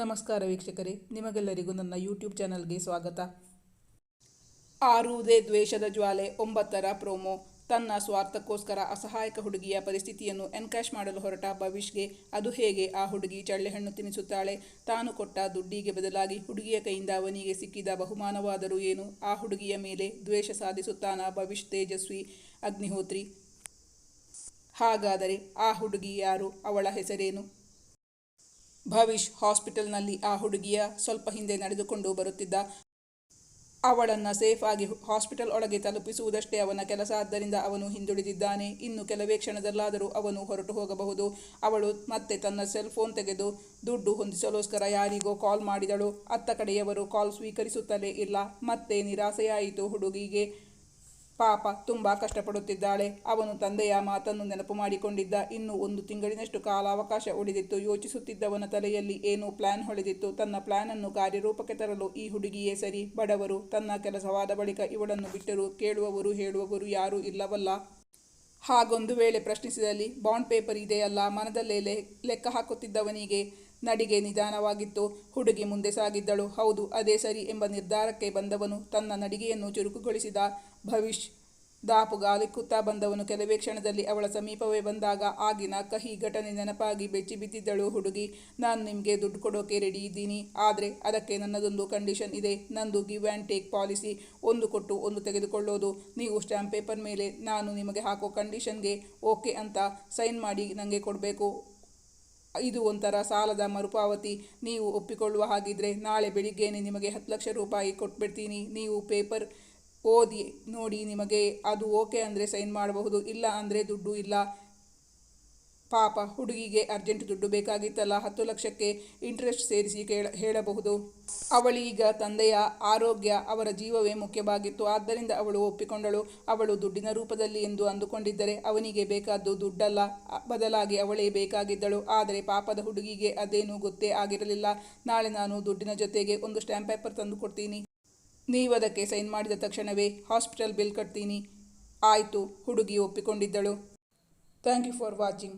ನಮಸ್ಕಾರ ವೀಕ್ಷಕರೇ, ನಿಮಗೆಲ್ಲರಿಗೂ ನನ್ನ ಯೂಟ್ಯೂಬ್ ಚಾನಲ್ಗೆ ಸ್ವಾಗತ. ಆರುವುದೇ ದ್ವೇಷದ ಜ್ವಾಲೆ, ಒಂಬತ್ತರ ಪ್ರೋಮೋ. ತನ್ನ ಸ್ವಾರ್ಥಕ್ಕೋಸ್ಕರ ಅಸಹಾಯಕ ಹುಡುಗಿಯ ಪರಿಸ್ಥಿತಿಯನ್ನು ಎನ್ಕ್ಯಾಶ್ ಮಾಡಲು ಹೊರಟ ಭವಿಷ್ಗೆ ಅದು ಹೇಗೆ ಆ ಹುಡುಗಿ ಚಳ್ಳೆಹಣ್ಣು ತಿನ್ನಿಸುತ್ತಾಳೆ ತಾನು ಕೊಟ್ಟ ದುಡ್ಡಿಗೆ ಬದಲಾಗಿ ಹುಡುಗಿಯ ಕೈಯಿಂದ ಅವನಿಗೆ ಸಿಕ್ಕಿದ ಬಹುಮಾನವಾದರೂ ಏನು? ಆ ಹುಡುಗಿಯ ಮೇಲೆ ದ್ವೇಷ ಸಾಧಿಸುತ್ತಾನ ಭವಿಷ್ ತೇಜಸ್ವಿ ಅಗ್ನಿಹೋತ್ರಿ? ಹಾಗಾದರೆ ಆ ಹುಡುಗಿ ಯಾರು? ಅವಳ ಹೆಸರೇನು? ಭವಿಷ್ ಹಾಸ್ಪಿಟಲ್ನಲ್ಲಿ ಆ ಹುಡುಗಿಯ ಸ್ವಲ್ಪ ಹಿಂದೆ ನಡೆದುಕೊಂಡು ಬರುತ್ತಿದ್ದ ಅವಳನ್ನು ಸೇಫ್ ಆಗಿ ಹಾಸ್ಪಿಟಲ್ ಒಳಗೆ ತಲುಪಿಸುವುದಷ್ಟೇ ಅವನ ಕೆಲಸ. ಆದ್ದರಿಂದ ಅವನು ಹಿಂದುಳಿದಿದ್ದಾನೆ. ಇನ್ನು ಕೆಲವೇ ಕ್ಷಣದಲ್ಲಾದರೂ ಅವನು ಹೊರಟು ಹೋಗಬಹುದು. ಅವಳು ಮತ್ತೆ ತನ್ನ ಸೆಲ್ ಫೋನ್ ತೆಗೆದು ದುಡ್ಡು ಹೊಂದಿಸಲೋಸ್ಕರ ಯಾರಿಗೋ ಕಾಲ್ ಮಾಡಿದಳು. ಅತ್ತ ಕಡೆಯವರು ಕಾಲ್ ಸ್ವೀಕರಿಸುತ್ತಲೇ ಇಲ್ಲ. ಮತ್ತೆ ನಿರಾಸೆಯಾಯಿತು ಹುಡುಗಿಗೆ. ಪಾಪ ತುಂಬ ಕಷ್ಟಪಡುತ್ತಿದ್ದಾಳೆ. ಅವನು ತಂದೆಯ ಮಾತನ್ನು ನೆನಪು ಮಾಡಿಕೊಂಡಿದ್ದ. ಇನ್ನು ಒಂದು ತಿಂಗಳಿನಷ್ಟು ಕಾಲಾವಕಾಶ ಉಳಿದಿತ್ತು. ಯೋಚಿಸುತ್ತಿದ್ದವನ ತಲೆಯಲ್ಲಿ ಏನೋ ಪ್ಲಾನ್ ಹೊಳೆದಿತ್ತು. ತನ್ನ ಪ್ಲಾನನ್ನು ಕಾರ್ಯರೂಪಕ್ಕೆ ತರಲು ಈ ಹುಡುಗಿಯೇ ಸರಿ. ಬಡವರು ತನ್ನ ಕೆಲಸವಾದ ಬಳಿಕ ಇವಳನ್ನು ಬಿಟ್ಟರು. ಕೇಳುವವರು ಹೇಳುವವರು ಯಾರೂ ಇಲ್ಲವಲ್ಲ. ಹಾಗೊಂದು ವೇಳೆ ಪ್ರಶ್ನಿಸಿದಲ್ಲಿ, ಬಾಂಡ್ ಪೇಪರ್ ಇದೆಯಲ್ಲ? ಮನದಲ್ಲೇ ಲೆಕ್ಕ ಹಾಕುತ್ತಿದ್ದವನಿಗೆ ನಡಿಗೆ ನಿಧಾನವಾಗಿತ್ತು. ಹುಡುಗಿ ಮುಂದೆ ಸಾಗಿದ್ದಳು. ಹೌದು, ಅದೇ ಸರಿ ಎಂಬ ನಿರ್ಧಾರಕ್ಕೆ ಬಂದವನು ತನ್ನ ನಡಿಗೆಯನ್ನು ಚುರುಕುಗೊಳಿಸಿದ. ಭವಿಷ್ ದಾಪುಗಾಲಿಕ್ಕುತ್ತಾ ಬಂದವನು ಕೆಲವೇ ಕ್ಷಣದಲ್ಲಿ ಅವಳ ಸಮೀಪವೇ ಬಂದಾಗ ಆಗಿನ ಕಹಿ ಘಟನೆ ನೆನಪಾಗಿ ಬೆಚ್ಚಿ ಬಿದ್ದಿದ್ದಳು ಹುಡುಗಿ. ನಾನು ನಿಮಗೆ ದುಡ್ಡು ಕೊಡೋಕೆ ರೆಡಿ ಇದ್ದೀನಿ. ಆದರೆ ಅದಕ್ಕೆ ನನ್ನದೊಂದು ಕಂಡೀಷನ್ ಇದೆ. ನಂದು ಗಿವ್ ಆ್ಯಂಡ್ ಟೇಕ್ ಪಾಲಿಸಿ ಒಂದು ಕೊಟ್ಟು ಒಂದು ತೆಗೆದುಕೊಳ್ಳೋದು. ನೀವು ಸ್ಟ್ಯಾಂಪ್ ಪೇಪರ್ ಮೇಲೆ ನಾನು ನಿಮಗೆ ಹಾಕೋ ಕಂಡೀಷನ್ಗೆ ಓಕೆ ಅಂತ ಸೈನ್ ಮಾಡಿ ನನಗೆ ಕೊಡಬೇಕು. ಇದು ಒಂಥರ ಸಾಲದ ಮರುಪಾವತಿ ನೀವು ಒಪ್ಪಿಕೊಳ್ಳುವ ಹಾಗಿದ್ರೆ ನಾಳೆ ಬೆಳಿಗ್ಗೆನೆ ನಿಮಗೆ ಹತ್ತು ಲಕ್ಷ ರೂಪಾಯಿ ಕೊಟ್ಬಿಡ್ತೀನಿ. ನೀವು ಪೇಪರ್ ಓದಿ ನೋಡಿ ನಿಮಗೆ ಅದು ಓಕೆ ಅಂದರೆ ಸೈನ್ ಮಾಡಬಹುದು. ಇಲ್ಲ ಅಂದರೆ ದುಡ್ಡು ಇಲ್ಲ. ಪಾಪ ಹುಡುಗಿಗೆ ಅರ್ಜೆಂಟ್ ದುಡ್ಡು ಬೇಕಾಗಿತ್ತಲ್ಲ, ಹತ್ತು ಲಕ್ಷಕ್ಕೆ ಇಂಟ್ರೆಸ್ಟ್ ಸೇರಿಸಿ ಕೇಳ, ಹೇಳಬಹುದು. ಅವಳೀಗ ತಂದೆಯ ಆರೋಗ್ಯ ಅವರ ಜೀವವೇ ಮುಖ್ಯವಾಗಿತ್ತು. ಆದ್ದರಿಂದ ಅವಳು ಒಪ್ಪಿಕೊಂಡಳು. ಅವಳು ದುಡ್ಡಿನ ರೂಪದಲ್ಲಿ ಎಂದು ಅಂದುಕೊಂಡಿದ್ದರೆ ಅವನಿಗೆ ಬೇಕಾದ್ದು ದುಡ್ಡಲ್ಲ ಬದಲಾಗಿ ಅವಳೇ ಬೇಕಾಗಿದ್ದಳು. ಆದರೆ ಪಾಪದ ಹುಡುಗಿಗೆ ಅದೇನೂ ಗೊತ್ತೇ ಆಗಿರಲಿಲ್ಲ. ನಾಳೆ ನಾನು ದುಡ್ಡಿನ ಜೊತೆಗೆ ಒಂದು ಸ್ಟ್ಯಾಂಪ್ ಪೇಪರ್ ತಂದು ಕೊಡ್ತೀನಿ. ನೀವದಕ್ಕೆ ಸೈನ್ ಮಾಡಿದ ತಕ್ಷಣವೇ ಹಾಸ್ಪಿಟಲ್ ಬಿಲ್ ಕಟ್ತೀನಿ. ಆಯಿತು, ಹುಡುಗಿ ಒಪ್ಪಿಕೊಂಡಿದ್ದಳು. Thank you for watching